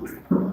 included.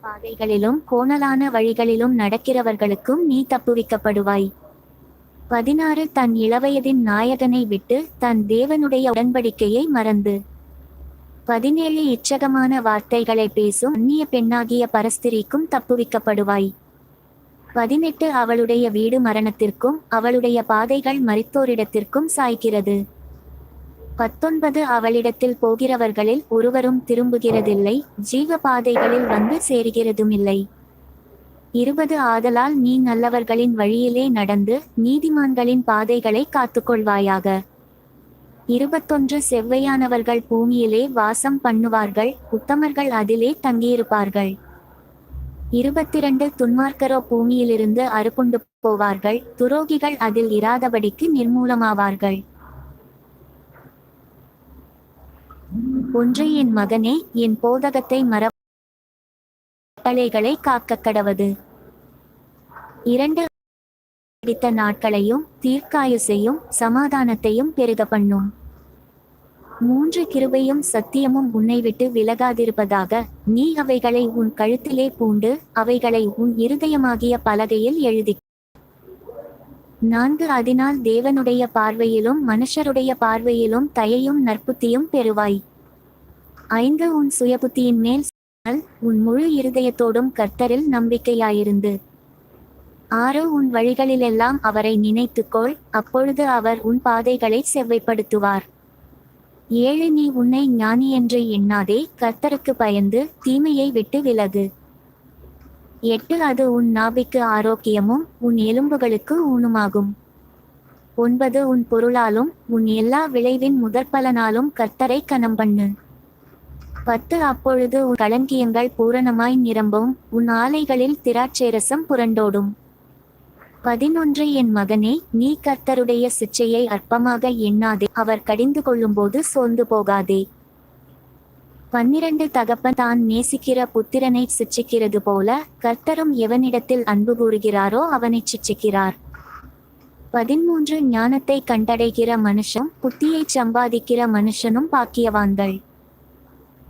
பாதைகளிலும் கோணலான வழிகளிலும் நடக்கிறவர்களுக்கும் நீ தப்புவிக்கப்படுவாய். பதினாறு தன் இளவயதின் நாயகனை விட்டு தன் தேவனுடைய உடன்படிக்கையை மறந்து. பதினேழு இச்சகமான வார்த்தைகளை பேசும் அந்நிய பெண்ணாகிய பரஸ்திரிக்கும் தப்புவிக்கப்படுவாய். பதினெட்டு அவளுடைய வீடு மரணத்திற்கும் அவளுடைய பாதைகள் மறித்தோரிடத்திற்கும் சாய்க்கிறது பத்தொன்பது அவளிடத்தில் போகிறவர்களில் ஒருவரும் திரும்புகிறதில்லை ஜீவ பாதைகளில் வந்து சேருகிறதுமில்லை. இருபது ஆதலால் நீ நல்லவர்களின் வழியிலே நடந்து நீதிமான்களின் பாதைகளை காத்துக்கொள்வாயாக. இருபத்தொன்று செவ்வையானவர்கள் பூமியிலே வாசம் பண்ணுவார்கள் உத்தமர்கள் அதிலே தங்கியிருப்பார்கள். இருபத்திரண்டு துன்மார்க்கரோ பூமியிலிருந்து அறுப்புண்டு போவார்கள் துரோகிகள் அதில் இராதபடிக்கு நிர்மூலமாவார்கள். ஒன்று என் மகனே என் போதகத்தை மர கட்டளைகளை காக்க கடவது. இரண்டு பிடித்த நாட்களையும் தீர்க்காயுசையும் சமாதானத்தையும் பெருக பண்ணும். மூன்று கிருபையும் சத்தியமும் உன்னை விட்டு விலகாதிருப்பதாக நீ அவைகளை உன் கழுத்திலே பூண்டு அவைகளை உன் இருதயமாகிய பலகையில் எழுதி நான்கு அதனால் தேவனுடைய பார்வையிலும் மனுஷருடைய பார்வையிலும் தயையும் நற்புத்தியும் பெறுவாய். ஐந்து உன் சுயபுத்தியின் மேல் உன் முழு இருதயத்தோடும் கர்த்தரில் நம்பிக்கையாயிருந்து. ஆறு உன் வழிகளிலெல்லாம் அவரை நினைத்துக்கொள் அப்பொழுது அவர் உன் பாதைகளை செவ்வைப்படுத்துவார். ஏழு நீ உன்னை ஞானி என்று எண்ணாதே கர்த்தருக்கு பயந்து தீமையை விட்டு விலகு. எட்டு அது உன் நாபிக்கு ஆரோக்கியமும் உன் எலும்புகளுக்கு ஊனுமாகும். ஒன்பது உன் பொருளாலும் உன் எல்லா விளைவின் முதற்பலனாலும் கர்த்தரை கனம் பண்ணு பத்து அப்பொழுது உன் களஞ்சியங்கள் பூரணமாய் நிரம்பும் உன் ஆலைகளில் திராட்சைரசம் புரண்டோடும். பதினொன்று என் மகனே நீ கர்த்தருடைய சிச்சையை அற்பமாக எண்ணாதே அவர் கடிந்து கொள்ளும்போது சோர்ந்து போகாதே. பன்னிரண்டு தகப்பன் தான் நேசிக்கிற புத்திரனை சிச்சிக்கிறது போல கர்த்தரும் எவனிடத்தில் அன்பு கூறுகிறாரோ அவனை சிச்சிக்கிறார். பதிமூன்று ஞானத்தை கண்டடைகிற மனுஷன் புத்தியை சம்பாதிக்கிற மனுஷனும் பாக்கியவான்கள்.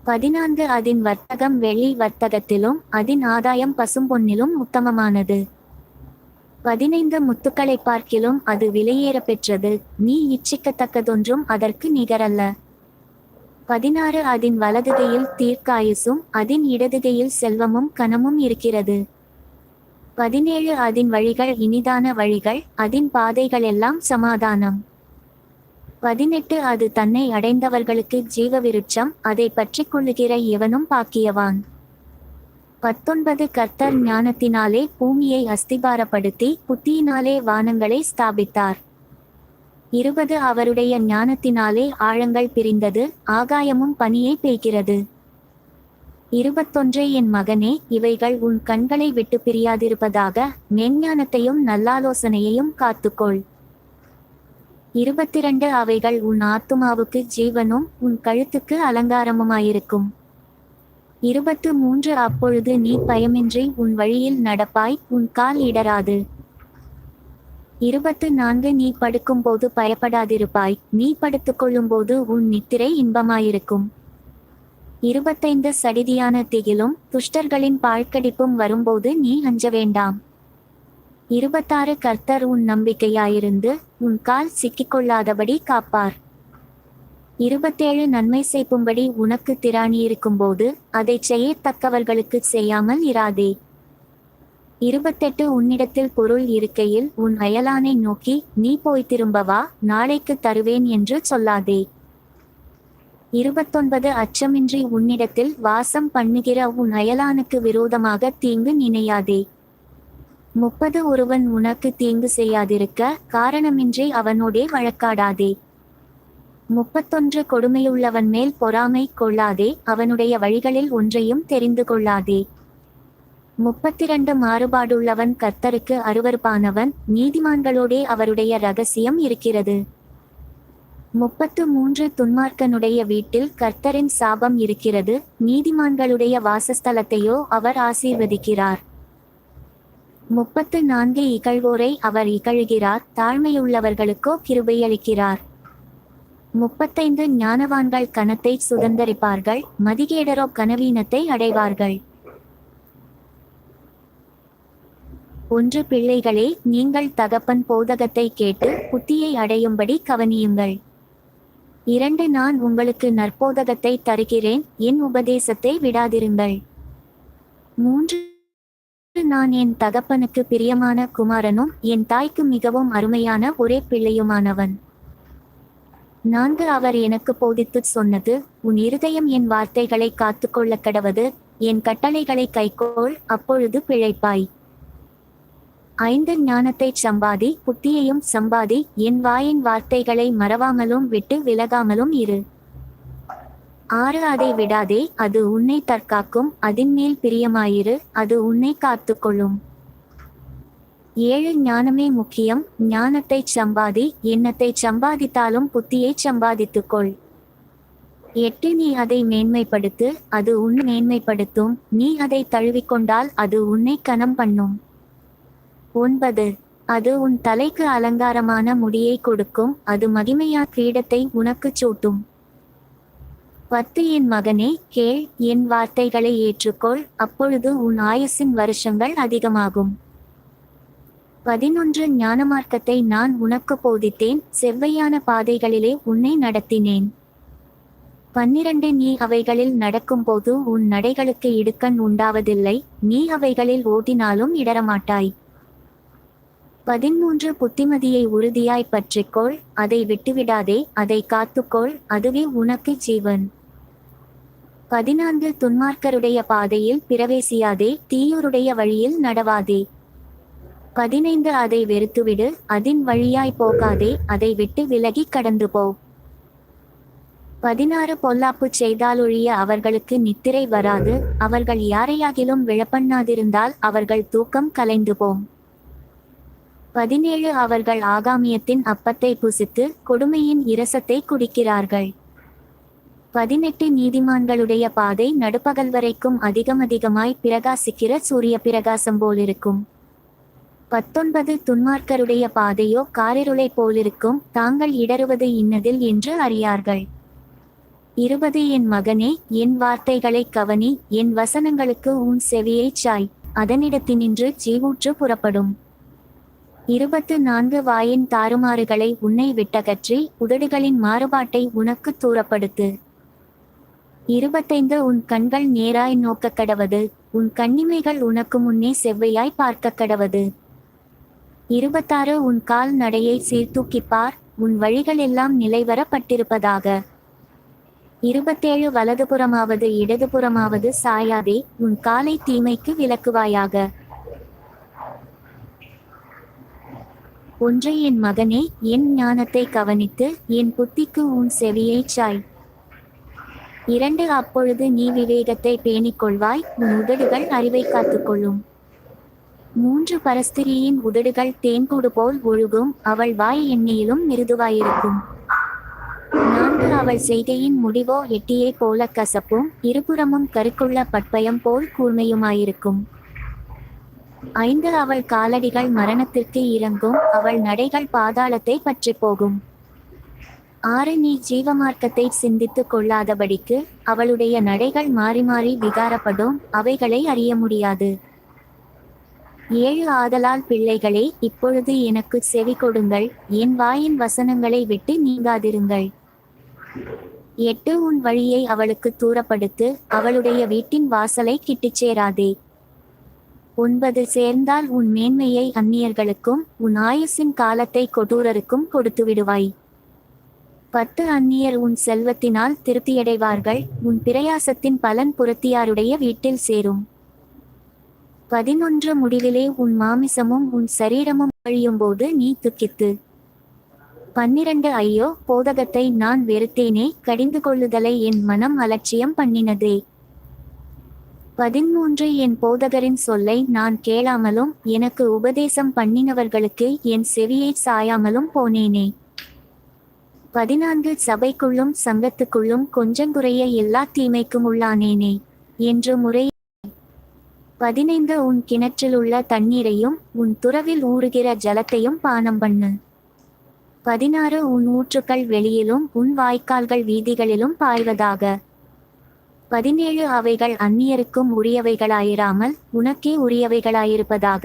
பதினான்கு அதன் வர்த்தகம் வெள்ளி வர்த்தகத்திலும் அதன் ஆதாயம் பசும்பொன்னிலும் உத்தமமானது. பதினைந்து முத்துக்களை பார்க்கிலும் அது விலையேற பெற்றது. நீ இச்சிக்கத்தக்கதொன்றும் அதற்கு நிகரல்ல. பதினாறு அதன் வலதுகையில் தீர்க்காயுசும் அதன் இடதுகையில் செல்வமும் கனமும் இருக்கிறது. பதினேழு அதன் வழிகள் இனிதான வழிகள் அதன் பாதைகளெல்லாம் சமாதானம். பதினெட்டு அது தன்னை அடைந்தவர்களுக்கு ஜீவ விருட்சம் அதை பற்றிக் கொள்ளுகிற எவனும் பாக்கியவான். பத்தொன்பது கர்த்தர் ஞானத்தினாலே பூமியை அஸ்திபாரப்படுத்தி புத்தியினாலே வானங்களை ஸ்தாபித்தார். இருபது அவருடைய ஞானத்தினாலே ஆழங்கள் பிரிந்தது ஆகாயமும் பனியை பெய்கிறது. இருபத்தொன்றே என் மகனே இவைகள் உன் கண்களை விட்டு பிரியாதிருப்பதாக மெஞ்ஞானத்தையும் நல்லாலோசனையையும் காத்துக்கொள். இருபத்திரண்டு அவைகள் உன் ஆத்துமாவுக்கு ஜீவனும் உன் கழுத்துக்கு அலங்காரமுமாயிருக்கும். இருபத்து மூன்று அப்பொழுது நீ பயமின்றி உன் வழியில் நடப்பாய் உன் கால் இடராது. இருபத்து நான்கு நீ படுக்கும்போது பயப்படாதிருப்பாய் நீ படுத்துக்கொள்ளும்போது உன் நித்திரை இன்பமாயிருக்கும். இருபத்தைந்து சடிதியான திகிலும் துஷ்டர்களின் பாழ்கடிப்பும் வரும்போது நீ அஞ்ச வேண்டாம் இருபத்தாறு கர்த்தர் உன் நம்பிக்கையாயிருந்து உன் கால் சிக்கிக்கொள்ளாதபடி காப்பார். இருபத்தேழு நன்மை செய்யும்படி உனக்கு திராணி இருக்கும்போது அதை செய்யத்தக்கவர்களுக்கு செய்யாமல் இராதே. இருபத்தெட்டு உன்னிடத்தில் பொருள் இருக்கையில் உன் அயலானை நோக்கி நீ போய் திரும்பவா நாளைக்கு தருவேன் என்று சொல்லாதே. இருபத்தொன்பது அச்சமின்றி உன்னிடத்தில் வாசம் பண்ணுகிற உன் அயலானுக்கு விரோதமாக தீங்கு நினையாதே. முப்பது ஒருவன் உனக்கு தீங்கு செய்யாதிருக்க காரணமின்றி அவனோடே வழக்காடாதே. முப்பத்தொன்று கொடுமையுள்ளவன் மேல் பொறாமை கொள்ளாதே அவனுடைய வழிகளில் ஒன்றையும் தெரிந்து கொள்ளாதே. முப்பத்திரண்டு மாறுபாடுள்ளவன் கர்த்தருக்கு அருவருப்பானவன் நீதிமான்களோடே அவருடைய ரகசியம் இருக்கிறது. முப்பத்து மூன்று துன்மார்க்கனுடைய வீட்டில் கர்த்தரின் சாபம் இருக்கிறது நீதிமான்களுடைய வாசஸ்தலத்தையோ அவர் ஆசீர்வதிக்கிறார். முப்பத்து நான்கு இகழ்வோரை அவர் இகழ்கிறார் தாழ்மையுள்ளவர்களுக்கோ கிருபையளிக்கிறார். முப்பத்தைந்து ஞானவான்கள் கணத்தை சுதந்தரிப்பார்கள் மதிகேடரோ கனவீனத்தை அடைவார்கள். ஒன்று பிள்ளைகளே நீங்கள் தகப்பன் போதகத்தை கேட்டு புத்தியை அடையும்படி கவனியுங்கள். இரண்டு நான் உங்களுக்கு நற்போதகத்தை தருகிறேன் என் உபதேசத்தை விடாதிருங்கள். மூன்று நான் என் தகப்பனுக்கு பிரியமான குமாரனும் என் தாய்க்கு மிகவும் அருமையான ஒரே பிள்ளையுமானவன். நான்கு அவர் எனக்கு போதித்து சொன்னது உன் இருதயம் என் வார்த்தைகளை காத்துக்கொள்ள கடவது என் கட்டளைகளை கைக்கோள் அப்பொழுது பிழைப்பாய். ஐந்து ஞானத்தை சம்பாதி புத்தியையும் சம்பாதி என் வாயின் வார்த்தைகளை மறவாமலும் விட்டு விலகாமலும் இரு. ஆறு அதை விடாதே அது உன்னை தற்காக்கும் அதின்மேல் பிரியமாயிரு அது உன்னை காத்துக்கொள்ளும். ஏழு ஞானமே முக்கியம் ஞானத்தைச் சம்பாதி எண்ணத்தை சம்பாதித்தாலும் புத்தியைச் சம்பாதித்துக்கொள். எட்டு நீ அதை மேன்மைப்படுத்து அது உன் மேன்மைப்படுத்தும் நீ அதை தழுவிக்கொண்டால் அது உன்னை கனம் பண்ணும். ஒன்பது அது உன் தலைக்கு அலங்காரமான முடியை கொடுக்கும் அது மகிமையா கிரீடத்தை உனக்குச் சூட்டும். பத்து என் மகனே கேள் என் வார்த்தைகளை ஏற்றுக்கொள் அப்பொழுது உன் ஆயுசின் வருஷங்கள் அதிகமாகும். பதினொன்று ஞானமார்க்கத்தை நான் உனக்கு போதித்தேன் செவ்வையான பாதைகளிலே உன்னை நடத்தினேன். பன்னிரண்டு நீ அவைகளில் நடக்கும்போது உன் நடைகளுக்கு இடுக்கண் உண்டாவதில்லை நீ அவைகளில் ஓட்டினாலும் இடரமாட்டாய் பதிமூன்று புத்திமதியை உறுதியாய் பற்றிக்கொள் அதை விட்டுவிடாதே அதை காத்துக்கொள் அதுவே உனக்கு ஜீவன். பதினான்கு துன்மார்க்கருடைய பாதையில் பிரவேசியாதே தீயோருடைய வழியில் நடவாதே. பதினைந்து அதை வெறுத்துவிடு அதின் வழியாய் போகாதே அதை விட்டு விலகி கடந்து போ. பதினாறு பொல்லாப்பு செய்தாலொழிய அவர்களுக்கு நித்திரை வராது அவர்கள் யாரையாகிலும் விழப்பண்ணாதிருந்தால் அவர்கள் தூக்கம் கலைந்து போம். பதினேழு அவர்கள் ஆகாமியத்தின் அப்பத்தை புசித்து கொடுமையின் இரசத்தை குடிக்கிறார்கள். பதினெட்டு நீதிமான்களுடைய பாதை நடுப்பகல் வரைக்கும் அதிகமதிகமாய் பிரகாசிக்கிற சூரிய பிரகாசம் போலிருக்கும். பத்தொன்பது துன்மார்க்கருடைய பாதையோ காரிருளை போலிருக்கும். தாங்கள் இடறுவது இன்னதில் என்று அறியார்கள். இருபது என் மகனே என் வார்த்தைகளை கவனி என் வசனங்களுக்கு உன் செவியைச் சாய் அதனிடத்தினின்று ஜீவூற்று புறப்படும். இருபத்து நான்கு வாயின் தாறுமாறுகளை உன்னை விட்டகற்றி உதடுகளின் மாறுபாட்டை உனக்கு தூரப்படுத்து. இருபத்தைந்து உன் கண்கள் நேராய் நோக்க கடவது உன் கண்ணிமைகள் உனக்கு முன்னே செவ்வையாய் பார்க்க கடவது இருபத்தாறு உன் கால் நடையை சீர்தூக்கிப் பார் உன் வழிகள் எல்லாம் நிலைவரப்பட்டிருப்பதாக. இருபத்தேழு வலதுபுறமாவது இடதுபுறமாவது சாயாதே. உன் காலை தீமைக்கு விலக்குவாயாக. ஒன்றை என் மகனே என் ஞானத்தை கவனித்து என் புத்திக்கு உன் செவியைச் சாய். இரண்டு அப்பொழுது நீ விவேகத்தை பேணிக் கொள்வாய் உன் உதடுகள் அறிவை காத்துக்கொள்ளும். மூன்று பரஸ்திரியின் உதடுகள் தேன்கூடு போல் ஒழுகும் அவள் வாய் எண்ணெயிலும் மிருதுவாயிருக்கும். நான்கு அவள் செய்கையின் முடிவோ எட்டியை போல கசப்பும் இருபுறமும் கருக்குள்ள பட்பயம் போல் கூர்மையுமாயிருக்கும். ஐந்து அவள் காலடிகள் மரணத்திற்கு இறங்கும் அவள் நடைகள் பாதாளத்தை பற்றி போகும். ஆரணி ஜீவமார்க்கத்தை சிந்தித்துக் கொள்ளாதபடிக்கு அவளுடைய நடைகள் மாறி மாறி விகாரப்படும் அவைகளை அறிய முடியாது. ஏழு ஆதலால் பிள்ளைகளே இப்பொழுது எனக்கு செவி கொடுங்கள் என் வாயின் வசனங்களை விட்டு நீங்காதிருங்கள். எட்டு உன் வழியை அவளுக்கு தூரப்படுத்து அவளுடைய வீட்டின் வாசலை கிட்டுச் சேராதே. ஒன்பது சேர்ந்தால் உன் மேன்மையை அந்நியர்களுக்கும் உன் ஆயுசின் காலத்தை கொடூரருக்கும் கொடுத்து விடுவாய் பத்து அந்நியர் உன் செல்வத்தினால் திருப்தியடைவார்கள் உன் பிரயாசத்தின் பலன் புறத்தியாருடைய வீட்டில் சேரும். பதினொன்று முடிவிலே உன் மாமிசமும் உன் சரீரமும் அழியும்போது நீ துக்கித்து. பன்னிரண்டு ஐயோ போதகத்தை நான் வெறுத்தேனே கடிந்து கொள்ளுதலை என் மனம் அலட்சியம் பண்ணினதே. பதிமூன்று என் போதகரின் சொல்லை நான் கேளாமலும் எனக்கு உபதேசம் பண்ணினவர்களுக்கு என் செவியை சாயாமலும் போனேனே. பதினான்கு சபைக்குள்ளும் சங்கத்துக்குள்ளும் கொஞ்சங்குறைய எல்லா தீமைக்கும் உள்ளானேனே என்று முறை பதினைந்து உன் கிணற்றிலுள்ள தண்ணீரையும் உன் துறவில் ஊறுகிற ஜலத்தையும் பானம் பண்ணு. பதினாறு உன் ஊற்றுக்கள் வெளியிலும் உன் வாய்க்கால்கள் வீதிகளிலும் பாய்வதாக. பதினேழு அவைகள் அந்நியருக்கும் உரியவைகளாயிராமல் உனக்கே உரியவைகளாயிருப்பதாக.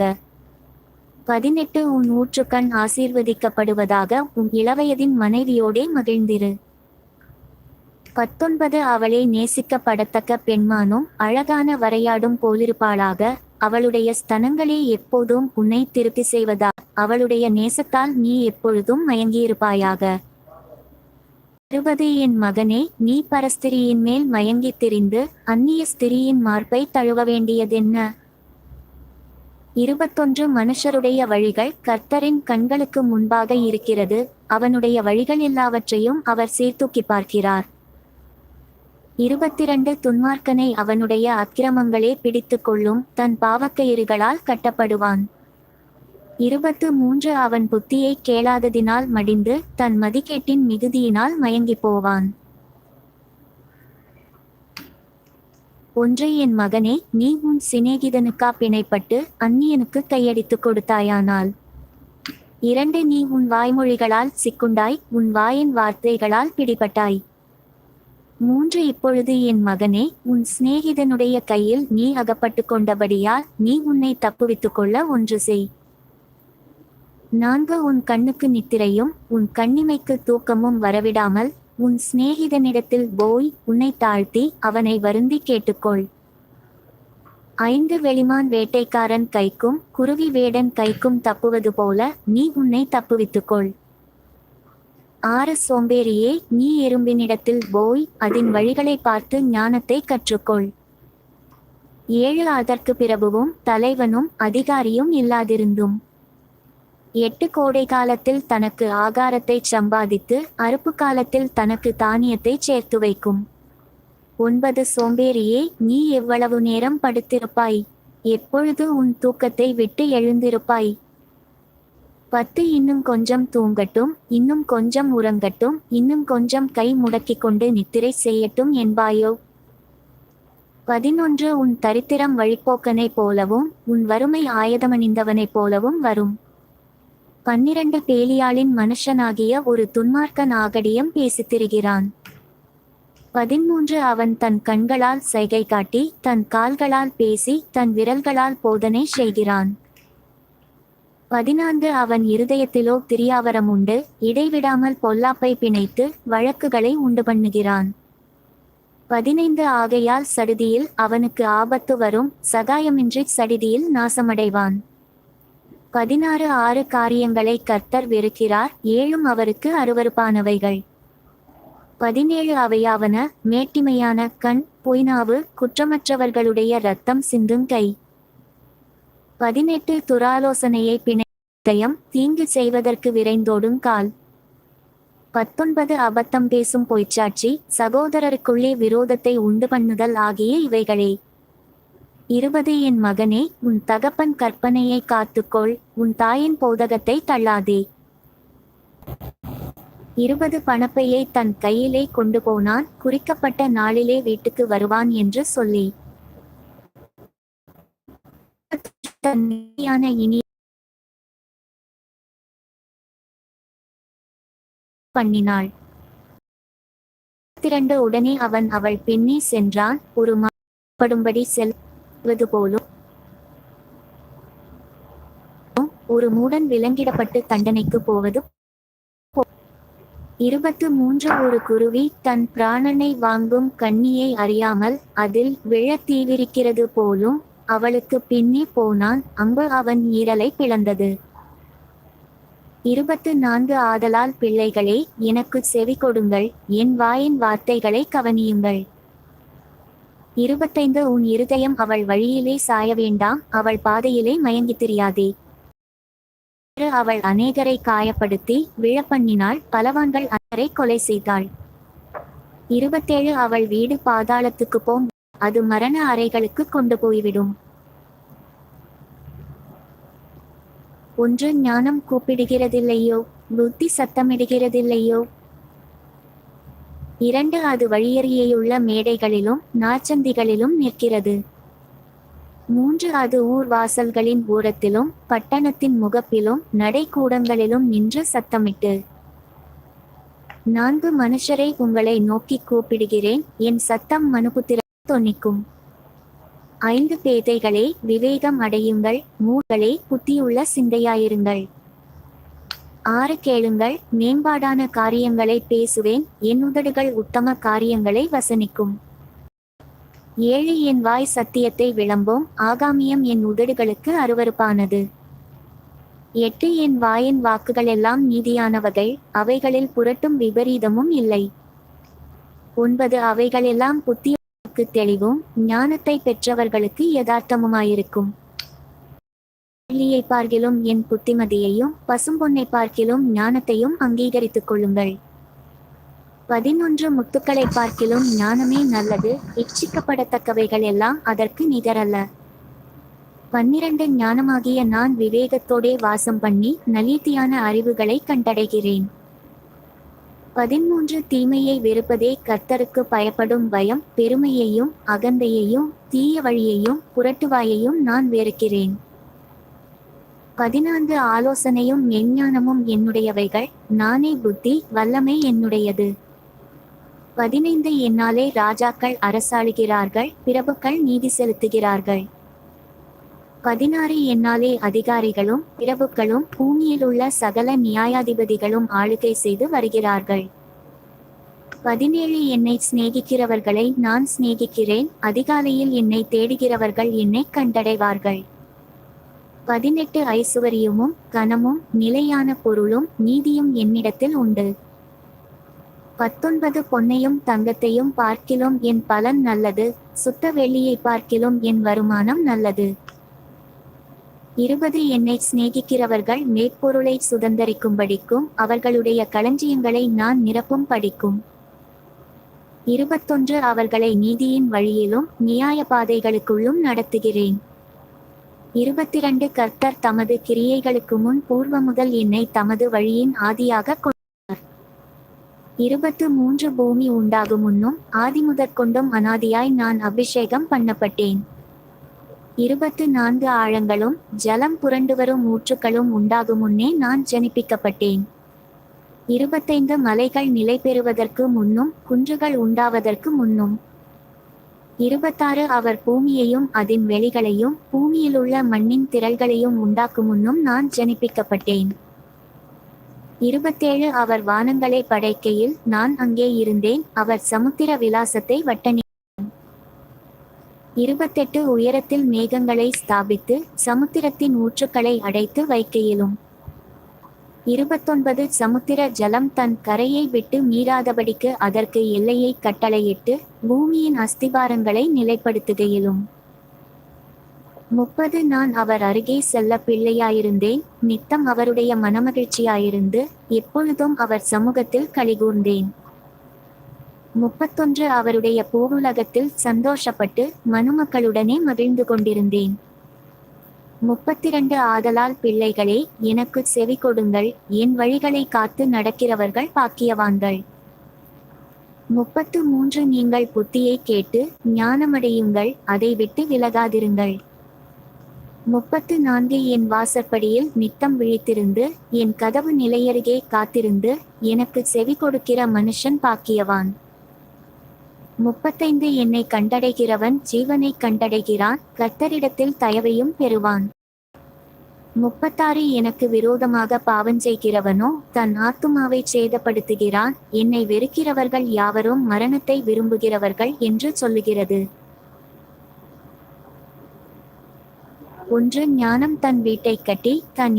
பதினெட்டு உன் ஊற்றுக்கண் ஆசீர்வதிக்கப்படுவதாக உன் இளவயதின் மனைவியோடே மகிழ்ந்திரு. பத்தொன்பது அவளே நேசிக்கப்படத்தக்க பெண்மானும் அழகான வரையாடும் போலிருப்பாளாக அவளுடைய ஸ்தனங்களே எப்போதும் உன்னை திருப்தி செய்வதா அவளுடைய நேசத்தால் நீ எப்பொழுதும் மயங்கியிருப்பாயாக. அறுபது என் மகனே நீ பரஸ்திரியின் மேல் மயங்கித் திரிந்து அந்நிய ஸ்திரியின் மார்பை தழுவ வேண்டியதென்ன? இருபத்தொன்று மனுஷருடைய வழிகள் கர்த்தரின் கண்களுக்கு முன்பாக இருக்கிறது. அவனுடைய வழிகள் எல்லாவற்றையும் அவர் சீர்தூக்கி பார்க்கிறார். இருபத்திரண்டு துன்மார்க்கனை அவனுடைய அக்கிரமங்களே பிடித்து கொள்ளும் தன் பாவக்கயிறுகளால் கட்டப்படுவான். இருபத்து மூன்று அவன் புத்தியை கேளாததினால் மடிந்து தன் மதிக்கேட்டின் மிகுதியினால் மயங்கிப் போவான். ஒன்றை என் மகனே நீ உன் சிநேகிதனுக்கா பிணைப்பட்டு அந்நியனுக்கு கையடித்துக் கொடுத்தாயானால். இரண்டு நீ உன் வாய்மொழிகளால் சிக்குண்டாய் உன் வாயின் வார்த்தைகளால் பிடிபட்டாய். மூன்று இப்பொழுது என் மகனே உன் சிநேகிதனுடைய கையில் நீ அகப்பட்டு கொண்டபடியால் நீ உன்னை தப்புவித்துக் கொள்ள ஒன்று செய். நான்கு உன் கண்ணுக்கு நித்திரையும் உன் கண்ணிமைக்கு தூக்கமும் வரவிடாமல் உன் சிநேகிதனிடத்தில் போய் உன்னை தாழ்த்தி அவனை வருந்தி கேட்டுக்கொள். ஐந்து வெளிமான் வேட்டைக்காரன் கைக்கும் குருவி வேடன் கைக்கும் தப்புவது போல நீ உன்னை தப்புவித்துக்கொள். ஆறு சோம்பேறியே நீ எறும்பினிடத்தில் போய் அதன் வழிகளை பார்த்து ஞானத்தை கற்றுக்கொள். ஏழு அதற்கு பிறகுவும் தலைவனும் அதிகாரியும் இல்லாதிருந்தும். எட்டு கோடை காலத்தில் தனக்கு ஆகாரத்தை சம்பாதித்து அறுப்பு காலத்தில் தனக்கு தானியத்தை சேர்த்து வைக்கும். ஒன்பது சோம்பேறியே நீ எவ்வளவு நேரம் படுத்திருப்பாய்? எப்பொழுது உன் தூக்கத்தை விட்டு எழுந்திருப்பாய்? பத்து இன்னும் கொஞ்சம் தூங்கட்டும் இன்னும் கொஞ்சம் உறங்கட்டும் இன்னும் கொஞ்சம் கை முடக்கிக் கொண்டு நித்திரை செய்யட்டும் என்பாயோ? பதினொன்று உன் தரித்திரம் வழிப்போக்கனைப் போலவும் உன் வறுமை ஆயதமணிந்தவனைப் போலவும் வரும். பன்னிரண்டு பேலியாளின் மனுஷனாகிய ஒரு துன்மார்க்கன் ஆகடியம் பேசித் திரிகிறான் பதிமூன்று அவன் தன் கண்களால் சைகை காட்டி தன் கால்களால் பேசி தன் விரல்களால் போதனை செய்கிறான். பதினான்கு அவன் இருதயத்திலோ திரியாவரம் உண்டு இடைவிடாமல் பொல்லாப்பை பிணைத்து வழக்குகளை உண்டு பண்ணுகிறான். பதினைந்து ஆகையால் சடுதியில் அவனுக்கு ஆபத்து வரும் சகாயமின்றி சடிதியில் நாசமடைவான். பதினாறு ஆறு காரியங்களை கர்த்தர் வெறுக்கிறார் ஏழும் அவருக்கு அருவருப்பானவைகள். பதினேழு அவையாவன மேட்டிமையான கண் பொய்னாவு குற்றமற்றவர்களுடைய இரத்தம் சிந்தும் கை. பதினெட்டு துராலோசனையை பிணையம் தீங்கு செய்வதற்கு விரைந்தோடும் கால். பத்தொன்பது அபத்தம் பேசும் பொய்ச்சாட்சி சகோதரருக்குள்ளே விரோதத்தை உண்டு பண்ணுதல் ஆகிய இவைகளே. இருபது என் மகனே உன் தகப்பன் கற்பனையை காத்துக்கொள் உன் தாயின் போதகத்தை தள்ளாதே. இருபது பணப்பையை தன் கையிலே கொண்டு போனான் குறிக்கப்பட்ட நாளிலே வீட்டுக்கு வருவான் என்று சொல்லி. தன் இனி பண்ணினாள். திரண்டு உடனே அவன் அவள் பின்னே சென்றான் ஒரு செல் செல்வது போலும் ஒரு மூடன் விலங்கிடப்பட்டு தண்டனைக்கு போவது இருபத்து மூன்று ஒரு குருவி தன் பிராணனை வாங்கும் கண்ணியை அறியாமல் அதில் விழ தீவிரிக்கிறது போலும் அவளுக்கு பின்னே போனான் அங்கு அவன் ஈரலை பிளந்தது. இருபத்து நான்கு ஆதலால் பிள்ளைகளே எனக்கு செவி கொடுங்கள். என் வாயின் வார்த்தைகளை கவனியுங்கள். இருபத்தைந்து உன் இருதயம் அவள் வழியிலே சாய வேண்டாம் அவள் பாதையிலே மயங்கித் திரியாதே. என்று அவள் அநேகரை காயப்படுத்தி விழப்பண்ணினாள் பலவான்கள் அன்னரை கொலை செய்தாள். இருபத்தேழு அவள் வீடு பாதாளத்துக்கு போம் அது மரண அறைகளுக்கு கொண்டு போய்விடும். ஒன்று ஞானம் கூப்பிடுகிறதில்லையோ? புத்தி சத்தமிடுகிறதில்லையோ? இரண்டு அது வழியறியேயுள்ள மேடைகளிலும் நாச்சந்திகளிலும் நிற்கிறது. மூன்று அது ஊர் வாசல்களின் ஓரத்திலும் பட்டணத்தின் முகப்பிலும் நடைக்கூடங்களிலும் நின்று சத்தமிட்டு நான்கு மனுஷரை உங்களை நோக்கி கூப்பிடுகிறேன். என் சத்தம் மனுபுத்திர தொனிக்கும். ஐந்து பேதைகளே விவேகம் அடையுங்கள். மூர்களே புத்தியுள்ள சிந்தையாயிருங்கள். ஆறு கேளுங்கள் மேம்பாடான காரியங்களை பேசுவேன் என் உதடுகள் உத்தம காரியங்களை வசனிக்கும். ஏழு என் வாய் சத்தியத்தை விளம்பும் ஆகாமியம் என் உதடுகளுக்கு அருவருப்பானது. எட்டு என் வாயின் வாக்குகளெல்லாம் நீதியானவகை அவைகளில் புரட்டும் விபரீதமும் இல்லை. ஒன்பது அவைகளெல்லாம் புத்தியுக்கு தெளிவும் ஞானத்தை பெற்றவர்களுக்கு யதார்த்தமுமாயிருக்கும். வெள்ளியை பார்க்கிலும் என் புத்திமதியையும் பசும்பொன்னை பார்க்கிலும் ஞானத்தையும் அங்கீகரித்துக் கொள்ளுங்கள். பதினொன்று முத்துக்களை பார்க்கிலும் ஞானமே நல்லது இச்சிக்கப்படத்தக்கவைகள் எல்லாம் அதற்கு நிகரல்ல. பன்னிரண்டு ஞானமாகிய நான் விவேகத்தோடே வாசம் பண்ணி நலித்தியான அறிவுகளை கண்டடைகிறேன். பதிமூன்று தீமையை வெறுப்பதே கர்த்தருக்கு பயப்படும் பயம் பெருமையையும் அகந்தையையும் தீய வழியையும் புரட்டுவாயையும் நான் வெறுக்கிறேன். பதினான்கு ஆலோசனையும் மெஞ்ஞானமும் என்னுடையவைகள். நானே புத்தி வல்லமை என்னுடையது. பதினைந்து என்னாலே ராஜாக்கள் அரசாளுகிறார்கள் பிரபுக்கள் நீதி செலுத்துகிறார்கள். பதினாறு என்னாலே அதிகாரிகளும் பிரபுக்களும் பூமியிலுள்ள சகல நியாயாதிபதிகளும் ஆளுகை செய்து வருகிறார்கள். பதினேழு என்னை சிநேகிக்கிறவர்களை நான் சிநேகிக்கிறேன் அதிகாலையில் என்னை தேடுகிறவர்கள் என்னை கண்டடைவார்கள். பதினெட்டு ஐசுவரியமும் கனமும் நிலையான பொருளும் நீதியும் என்னிடத்தில் உண்டு. பத்தொன்பது பொன்னையும் தங்கத்தையும் பார்க்கிலும் என் பலன் நல்லது சுத்த வெள்ளியை பார்க்கிலும் என் வருமானம் நல்லது. இருபது என்னை சிநேகிக்கிறவர்கள் மேற்பொருளை சுதந்தரிக்கும்படிக்கும் அவர்களுடைய களஞ்சியங்களை நான் நிரப்பும் படிக்கும். இருபத்தொன்று அவர்களை நீதியின் வழியிலும் நியாய பாதைகளுக்குள்ளும் நடத்துகிறேன். இருபத்திரண்டு கர்த்தர் தமது கிரியைகளுக்கு முன் பூர்வ முதல் என்னை தமது வழியின் ஆதியாக கொண்டார் இருபத்து மூன்று பூமி உண்டாகும் முன்னும் ஆதி முதற்கொண்டும் அனாதியாய் நான் அபிஷேகம் பண்ணப்பட்டேன். இருபத்து நான்கு ஆழங்களும் ஜலம் புரண்டு வரும் ஊற்றுக்களும் உண்டாகும் முன்னே நான் ஜனிப்பிக்கப்பட்டேன். இருபத்தைந்து மலைகள் நிலை பெறுவதற்கு முன்னும் குன்றுகள் உண்டாவதற்கு முன்னும் இருபத்தாறு அவர் பூமியையும் அதன் வெளிகளையும் பூமியிலுள்ள மண்ணின் திரள்களையும் உண்டாக்கும் முன்னும் நான் ஜனிப்பிக்கப்பட்டேன். இருபத்தேழு அவர் வானங்களை படைக்கையில் நான் அங்கே இருந்தேன் அவர் சமுத்திர விலாசத்தை வட்டணி இருபத்தெட்டு உயரத்தில் மேகங்களை ஸ்தாபித்து சமுத்திரத்தின் ஊற்றுக்களை அடைத்து வைக்கையிலும். இருபத்தொன்பது சமுத்திர ஜலம் தன் கரையை விட்டு மீறாதபடிக்கு அதற்கு எல்லையை கட்டளையிட்டு பூமியின் அஸ்திபாரங்களை நிலைப்படுத்துகையிலும். முப்பது நான் அவர் அருகே செல்ல பிள்ளையாயிருந்தேன். நித்தம் அவருடைய மனமகிழ்ச்சியாயிருந்து எப்பொழுதும் அவர் சமூகத்தில் கலிகூர்ந்தேன். முப்பத்தொன்று அவருடைய பூவுலகத்தில் சந்தோஷப்பட்டு மனுமக்களுடனே மகிழ்ந்து கொண்டிருந்தேன். முப்பத்திரண்டு ஆதலால் பிள்ளைகளே எனக்கு செவி கொடுங்கள் என் வழிகளை காத்து நடக்கிறவர்கள் பாக்கியவான்கள். முப்பத்து மூன்று நீங்கள் புத்தியை கேட்டு ஞானமடையுங்கள் அதை விட்டு விலகாதிருங்கள். முப்பத்து நான்கு என் வாசற்படியில் நித்தம் விழித்திருந்து என் கதவு நிலையருகே காத்திருந்து எனக்கு செவி கொடுக்கிற மனுஷன் பாக்கியவான். முப்பத்தைந்து என்னை கண்டடைகிறவன் ஜீவனை கண்டடைகிறான் கர்த்தரிடத்தில் தயவையும் பெறுவான். முப்பத்தாறு எனக்கு விரோதமாக பாவம் செய்கிறவனோ தன் ஆத்துமாவை சேதப்படுத்துகிறான் என்னை வெறுக்கிறவர்கள் யாவரும் மரணத்தை விரும்புகிறவர்கள் என்று சொல்லுகிறது. ஒன்று ஞானம் தன் வீட்டை கட்டி தன்